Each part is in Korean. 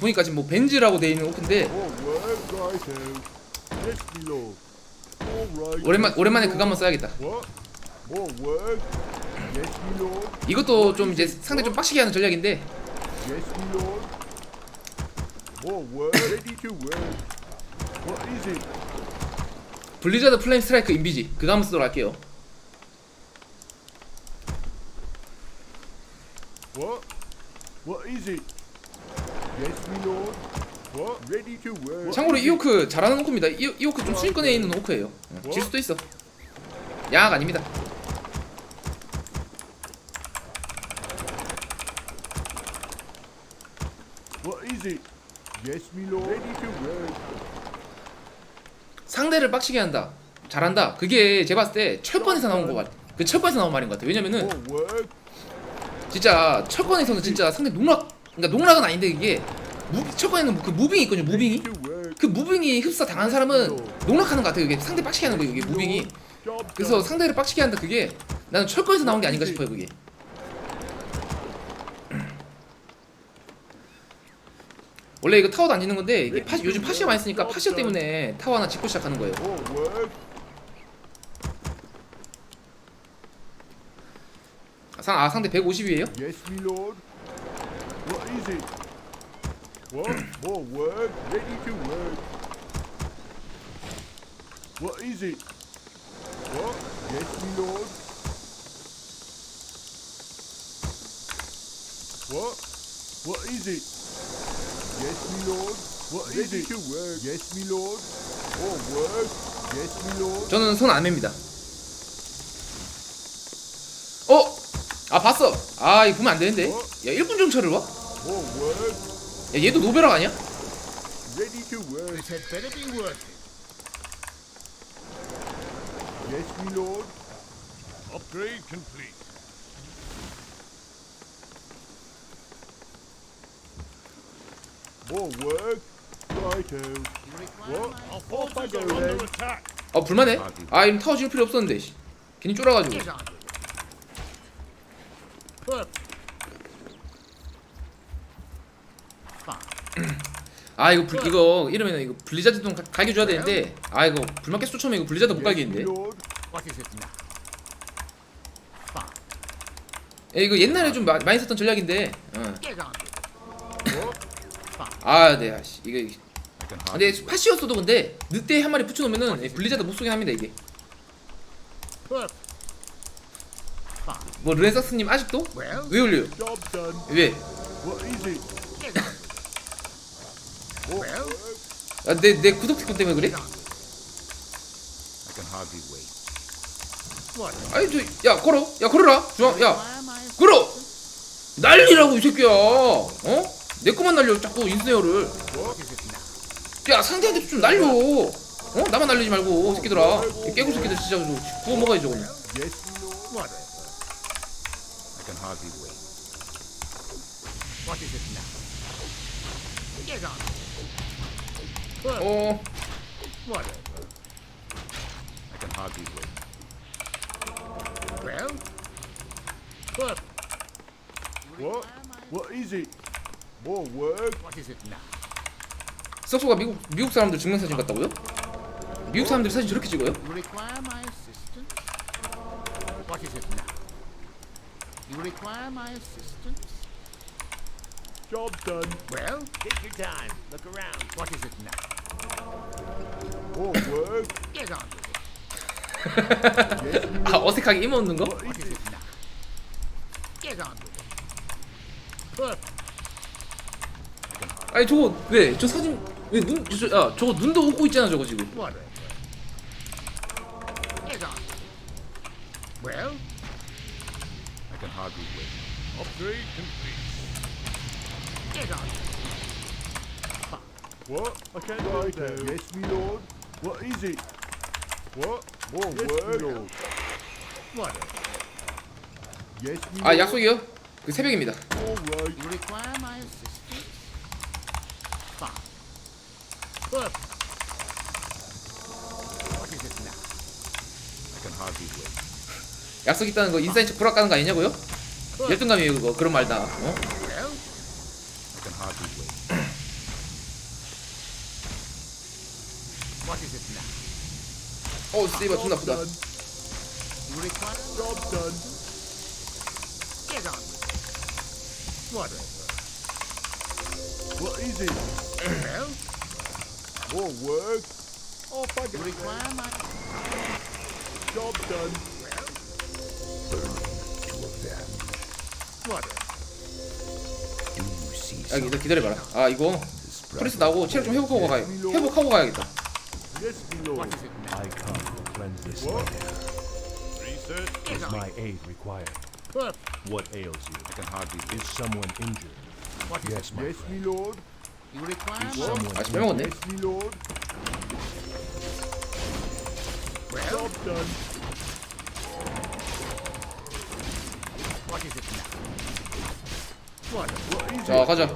보니까 지금 뭐 벤즈라고 돼 있는. Alright. 오랜만 오랜만에 그거 한번 써야겠다. 이것도 좀 이제 상대 좀 빡시게 하는 전략인데? 블리자드 플레임 스트라이크 인비지 그거 한번 쓰도록 할게요. What? What is it? Yes, me lord. What? Ready to work. 참고로 이 오크 잘하는 오크입니다. 이, 이 오크 좀 순위권에 있는 오크예요. 어, 질 수도 있어. 약 아닙니다. 상대를 빡시게 한다. 잘한다. 그게 제가 봤을 때 철권에서 나온 거 같아. 그 철권에서 나온 말인 것 같아. 왜냐면은? 진짜 철권에서는 진짜 상대 농락 그러니까 농락은 아닌데 이게 무, 철권에는 그 무빙이 있거든요. 무빙이. 그 무빙이 흡사 당한 사람은 농락하는 것 같아. 그게 상대 빡시게 하는 거예요. 이게 무빙이. 그래서. 상대를 빡시게 한다. 그게 나는 철권에서 나온 게 아닌가 싶어요. 그게. 원래 이거 타워 다니는 건데 이게 파, 요즘 파시아 많이 쓰니까 파시아 때문에 타워 하나 짓고 시작하는 거예요. 아, 상, 아 상대 150이에요? What is it? What? More work? Ready to work. What is it? What? Yes, me lord. What? What is it? Yes, me lord. What is it? Yes, me lord. More work? Yes, me lord. 저는 손 안 맵니다. 어? 아 봤어. 아 이거 보면 안 되는데. 야 1분 정처를 와? More work? 야 얘도 노베락 아니야? 어 불만해? 아 이름 타워 지을 필요 없었는데. 씨. 괜히 쫄아가지고. Perfect. Fine. 아 이거 불, 이거 이러면 이거 블리자드 좀 가- 갈겨줘야 되는데 아 이거 계속 쫓으면 이거 블리자드 못 갈기는데. 야, 이거 옛날에 좀 마, 많이 썼던 전략인데. 어. Get on with it. 아 네. 아씨 이거 아, 근데 파시였어도 근데 늑대 한 마리 붙여놓으면은 예, 블리자드 못 쏘게 합니다 이게. Perfect. Fine. 뭐 르네사스님 아직도? 왜 올려요? 왜? 아, 내, 내 구독 댓글 때문에 그래? 아니 저 야 걸어 야 걸어라 중앙 야 걸어 난리라고 이 새끼야 어? 내 거만 날려 자꾸 인스네어를? 야 상대한테 좀 날려 어? 나만 날리지 말고 이 새끼들아 이 깨구 새끼들 진짜 저 구워 먹어야지 저거는 Yes, me lord. Whatever. I can hardly wait. What is it now? Get on. Perfect. 어 Whatever. I can hardly wait. Well? Perfect. What? What is it? More work? What is it now? 석소가 미국 미국 사람들 증명 사진 같다고요? 미국 사람들이 사진 저렇게 찍어요? You require my assistance? What is it now? You require my assistance? Job done. Well, take your time. Look around. What is it now? More work? Get on with it. 아. 어색하게 이모 없는 거? What is it now? Get on with it. Perfect. 아니 저거 왜 저 사진 왜눈야 저거 눈도 웃고 있잖아 저거 지금 Whatever. Get on. Well, I can hardly wait. Upgrade complete. get on. What? I can't right there. Yes, me lord. What is it? What? More work? lord. Whatever. Yes, me 아 lord. 약속이요? 그 새벽입니다 All right. You require my assistance? Fine. Perfect. What is it now? I can hardly wait. 약속 있다는 거 인싸인 척 불락 가는 거 아니냐고요? 열등감이에요 그거 그런 말다 어? 어 스티브 존나 아프다 What is it? well, more work. Oh, bugger. Require my job done. 아 기다 기다려봐라. 아 이거 프레스 나오고 체력 좀 회복하고 가야 회복하고 가야겠다. Yes, my lord. What is 자? 가자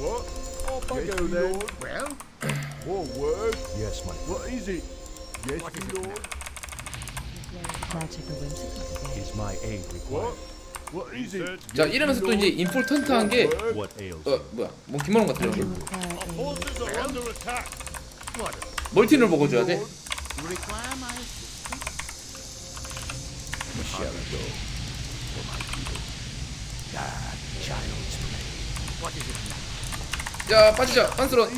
What? Oh, bugger yes, then. Well, More work. Yes, my friend. What is it? Yes, What is my it lord. Magic or whimsical today. Is my aid What? required? What is it? 자 이러면서 또 이제 임포턴트한 게어 Work. What ails you? 뭐야 뭐 김원웅 같아 Do you 이런 require aid? whatever. 멀티를 먹어줘야 돼 require my assistance? What is it now? 자 빠지자 빤스런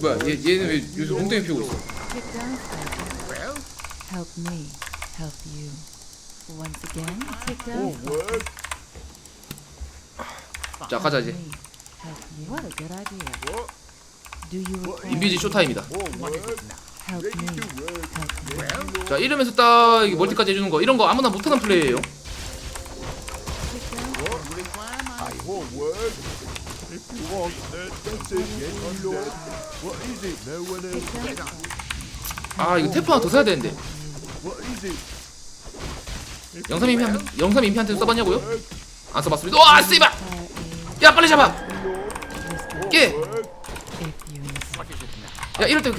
뭐야. 얘, 얘는 왜 요즘 엉덩이 피우고 있어 Help me, help you. Once again, kick down. 자 가자 이제 Me, help you. What a good idea. What? Do you 인비지 쇼타임이다 자 이러면서 딱 멀티까지 해주는 거 이런 거 아무나 못하는 플레이예요 아 이거 태프 하나 더 사야 되는데? 영삼 임피 영삼 임피한테 써봤냐고요? 안 써봤습니다 와 씨발. 야 빨리 잡아 깨! 야 이럴 때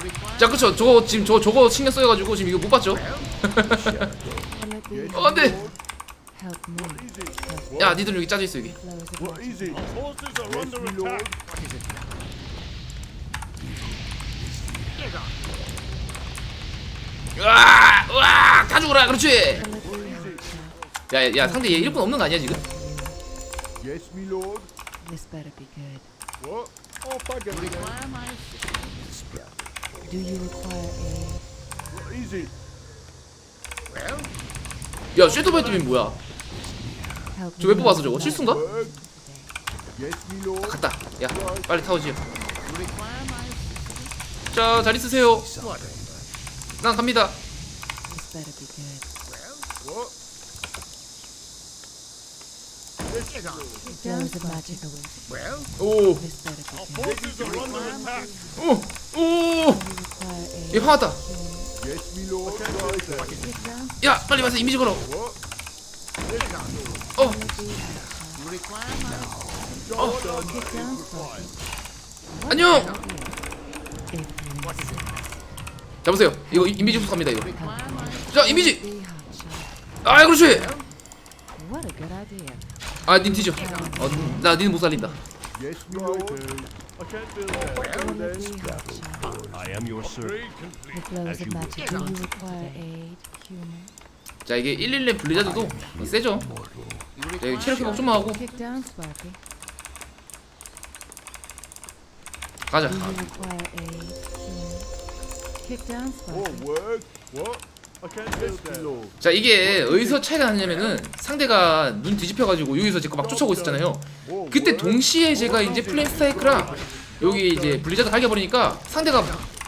require. 자 그쵸 저거 지금 저 저거 신경 써가지고 지금 이거 못 봤죠? 어, my 안 돼. lord. help me, Is it? help 야 니들 여기 짜져 있어 여기. 으아 으아 다 죽어라 그렇지 야야 야, 상대 얘 일꾼 없는 거 아니야 지금? Yes, my lord. This better be good. Oh, require my assistance? Do you require aid? It? Well, 야 쉐도바이 팀이 뭐야 Help 저 왜 me 뽑았어 저거 실수인가? Work. Yes, my lord. 갔다 야 빨리 assistance? 자잘 있으세요 Whatever. 난 갑니다 This better be good. What? Kick down. 야 빨리 와서 이미지 걸어? 어 Sparky? 안녕 it? 잡으세요 이거 이- 이미지 후속합니다 이거. 자 이미지. 아 그렇지. 아 닌 뒤져 어 나 니는 못 살린다? 자 이게 111 블리자드도 세죠 자. 이거 체력 회복 좀만 하고. 가자. What? 자 이게 어디서 차이가 나냐면은 상대가 눈 뒤집혀가지고 여기서 제거 막 쫓아오고 있었잖아요 그때. 동시에 제가 이제 플레임 스타이크랑 여기 이제 블리자드 갈겨버리니까 상대가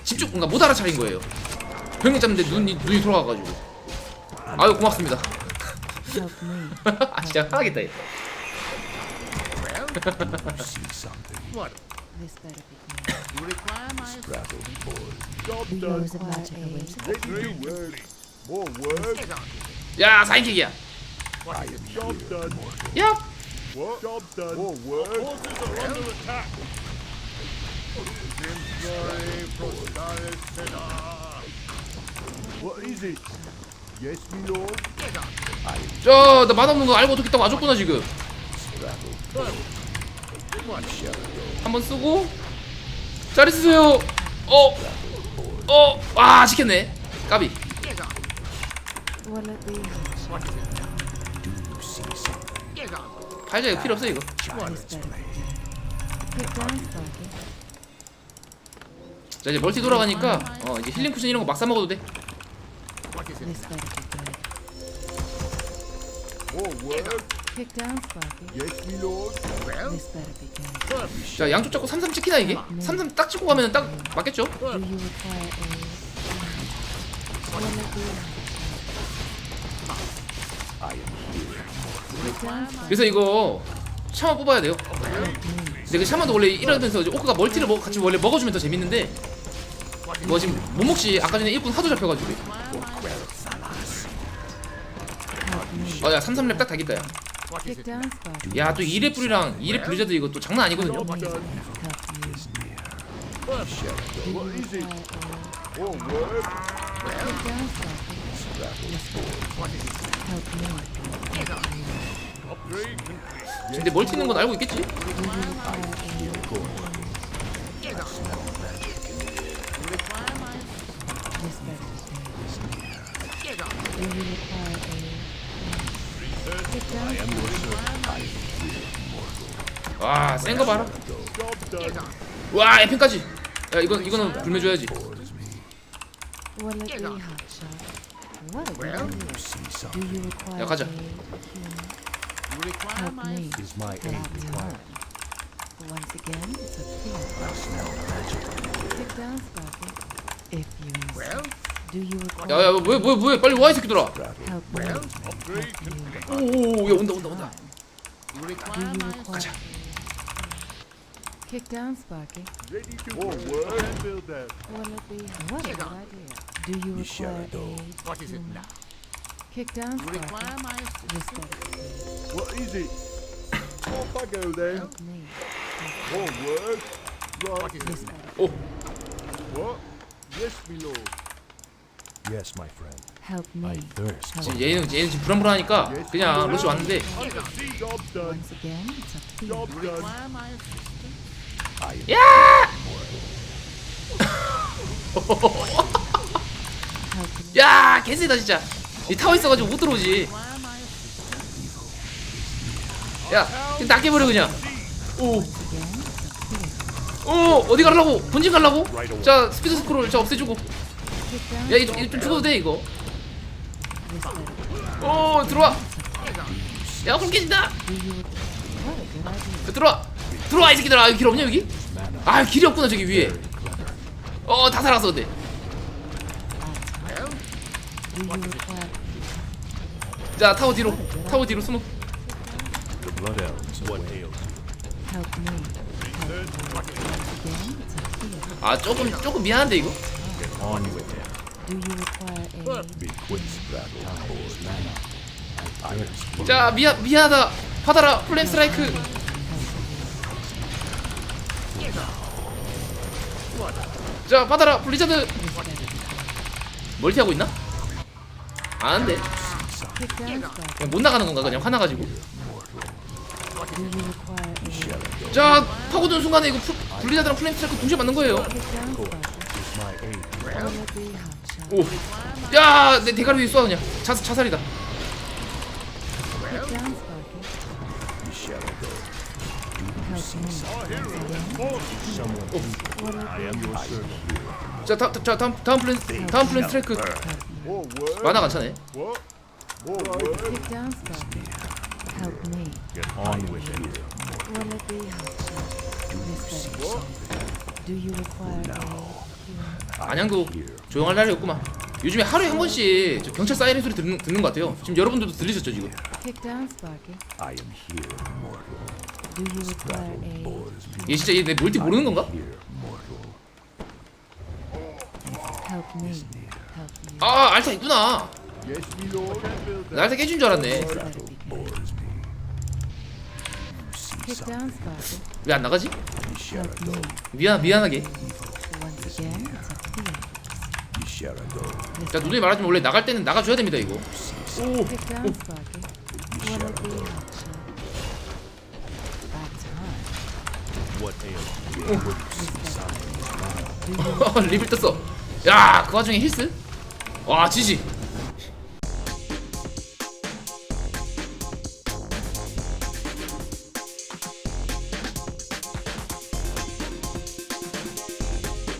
집중 뭔가 못 알아차린 거예요 병력 잡는데 눈이 눈이 돌아가가지고 아유 고맙습니다. 아 진짜 하겠다 얘. What? 야 사인킥이야. 야 What? Job done. More work. What is it? Yes, my lord. 자나 만화 없는 거 알고 어떻게 딱 와줬구나 지금 한 번 쓰고 잘 있으세요 어어아 시켰네 까비 Will it be. 팔자 이거 필요 없어 이거 This better be good. Pick down, Sparky. 자 이제 멀티 돌아가니까 어 이제 힐링 쿠션 이런 거 막 사 먹어도 돼 This better be good. Oh, down, Sparky. This better be good. 자 양쪽 잡고 33 찍히나 이게? 33딱 찍고 가면 딱 맞겠죠? Do you require a... Will it be 그래서 이거 샤마 뽑아야 돼요 근데 그 샤마도 원래 이러면서 오크가 멀티를 먹, 같이 원래 먹어주면 더 재밌는데 뭐 지금 못 먹지 아까 전에 일꾼 하도 잡혀가지고 어야 33렙 딱 다겠다 야 what is Pick it down, now? Sparky. 야또 2렙 불이랑 2렙 블리자드 이거 또 장난 아니거든요 근데 멀티 있는 건 알고 있겠지? 와 센 거 봐라. 와 에핀까지 야 이건 이거는 hot shot? A you require 야, 가자. a... Is my aid required? Once again, it's up to you. Pick down, Sparky. If you insist. well, Do you require... 야야 뭐야 뭐야 뭐야 빨리 와이 새끼들아 Help me. well. Upgrade. 오오야 온다 온다 온다 You Do require you require... Kick down, Sparky. Ready to oh. Will it be... What a good idea. Do you require a... What is it now? Kick down, You require my good. What is it? Off I go then. Help me. Oh, work. What Right. is This it now? 오 What? Yes, my lord. Yes, my friend. Help I me. thirst. Help 지금 얘는 얘는 지금 불안불안하니까 그냥 러시 왔는데. Once again, it's up to you. Job You done. require my assistance? Help me. 야 개세다 진짜. 이 타워 있어가지고 못 들어오지? 야다 깨버려 그냥. 오. 오 어디 가려고? 본진 가려고? 자 스피드 스크롤 저 없애주고. 야 이거 좀, 죽어도 돼 이거. 오 들어와. 야 그럼 깨진다. Do you... What a good idea. 들어와. 들어와 이 새끼들아. 여기 길 없냐 여기? 아 길이 없구나 저기 위에. 어 다 살았어 근데 자 타워 뒤로 타워 뒤로 숨어. 아 조금 조금 미안한데 이거. 자 미안 미안하다 받아라 플레임 스트라이크 자 받아라 블리자드 멀티하고 있나? Sparky. 그냥 못 나가는 건가 그냥 화나가지고. 자 파고드는 순간에 이거 풀- 플레임 스트라이크 동시에 맞는 거예요? 오야내 대가리 위에 쏘아 그냥 자, 자살이다. 자, 다, 자 다음 다음 플레임 다음 플레임 스트라이크 Oh? Oh, a... human? 안양도 조용할 날이 없구만 요즘에 하루에 한 번씩 저 경찰 사이렌 소리 듣는, 듣는 것 같아요 지금 여러분들도 들리셨죠 지금. 얘 진짜 얘 내 멀티 모르는 건가? Help me. Help you. 아 알타 있구나. 나 알타 깨진 줄 알았네. Get down, Spartan. 왜 안 나가지? Help me. 미안 미안하게. Once again, it's up to you. 자 누누이 말하지만 원래 나갈 때는 나가줘야 됩니다 이거. 오. Get down, Spartan. What are the options? That's hard. What ails you? Is that- 리필 떴어. 야 그 와중에 힐스? 와 지지.